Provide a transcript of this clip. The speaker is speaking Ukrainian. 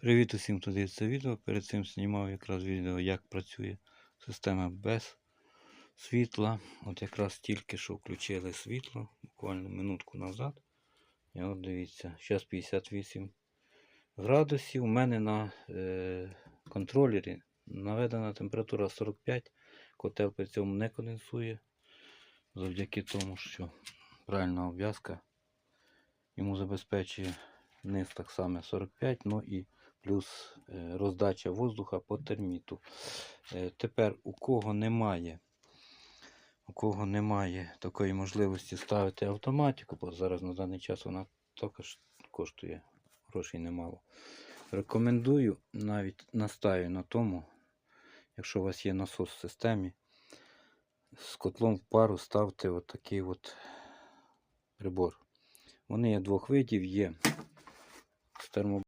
Привіт усім, хто дивиться відео. Перед цим знімав якраз відео, як працює система без світла. От якраз тільки що включили світло, буквально минутку назад. І от дивіться, зараз 58 градусів. У мене на е, контролері наведена температура 45. Котел при цьому не конденсує. Завдяки тому, що правильна обв'язка йому забезпечує низ так само 45, ну і плюс е, роздача воздуха по терміту. Е, Тепер у кого немає, у кого немає такої можливості ставити автоматику, бо зараз на даний час вона також коштує грошей немало. Рекомендую, навіть настаю на тому, якщо у вас є насос в системі, з котлом в пару ставте отакий от прибор. Вони є двох видів, є з термо